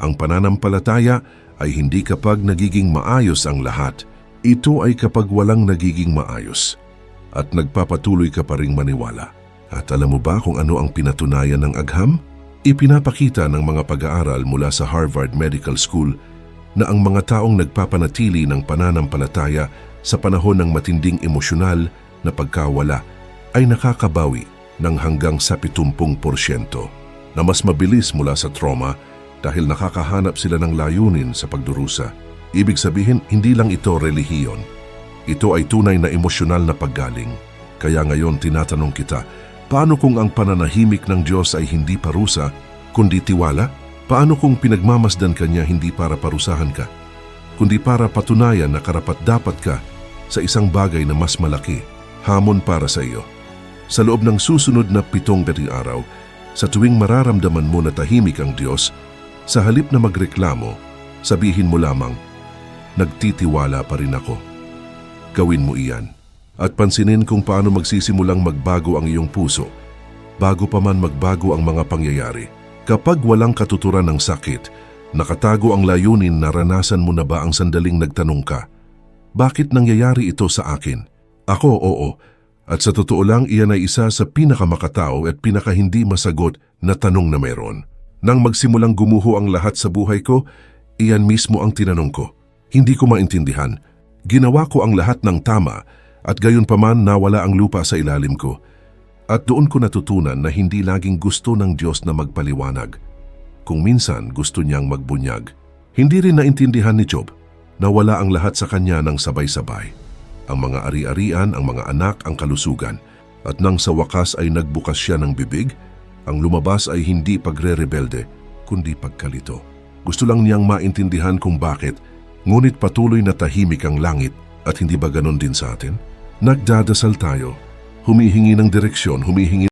Ang pananampalataya ay hindi kapag nagiging maayos ang lahat. Ito ay kapag walang nagiging maayos at nagpapatuloy ka pa ring maniwala. At alam mo ba kung ano ang pinatunayan ng agham? Ipinapakita ng mga pag-aaral mula sa Harvard Medical School na ang mga taong nagpapanatili ng pananampalataya sa panahon ng matinding emosyonal na pagkawala ay nakakabawi ng hanggang sa 70% na mas mabilis mula sa trauma dahil nakakahanap sila ng layunin sa pagdurusa. Ibig sabihin, hindi lang ito relihiyon. Ito ay tunay na emosyonal na paggaling. Kaya ngayon tinatanong kita, paano kung ang pananahimik ng Diyos ay hindi parusa, kundi tiwala? Paano kung pinagmamasdan ka niya hindi para parusahan ka, kundi para patunayan na karapat-dapat ka sa isang bagay na mas malaki, hamon para sa iyo? Sa loob ng susunod na pitong araw, sa tuwing mararamdaman mo na tahimik ang Diyos, sa halip na magreklamo, sabihin mo lamang, nagtitiwala pa rin ako. Gawin mo iyan. At pansinin kung paano magsisimulang magbago ang iyong puso bago pa man magbago ang mga pangyayari. Kapag walang katuturan ng sakit, nakatago ang layunin naranasan mo na ba ang sandaling nagtanong ka, bakit nangyayari ito sa akin? Ako, oo. At sa totoo lang, iyan ay isa sa pinakamakatao at pinaka hindi masagot na tanong na meron. Nang magsimulang gumuho ang lahat sa buhay ko, iyan mismo ang tinanong ko. Hindi ko maintindihan. Ginawa ko ang lahat ng tama at gayon paman nawala ang lupa sa ilalim ko. At doon ko natutunan na hindi laging gusto ng Diyos na magpaliwanag. Kung minsan gusto niyang magbunyag. Hindi rin naintindihan ni Job na wala ang lahat sa kanya ng sabay-sabay. Ang mga ari-arian, ang mga anak, ang kalusugan. At nang sa wakas ay nagbukas siya ng bibig, ang lumabas ay hindi pagre-rebelde, kundi pagkalito. Gusto lang niyang maintindihan kung bakit, ngunit patuloy na tahimik ang langit at hindi ba ganon din sa atin? Nagdadasal tayo, humihingi ng direksyon, humihingi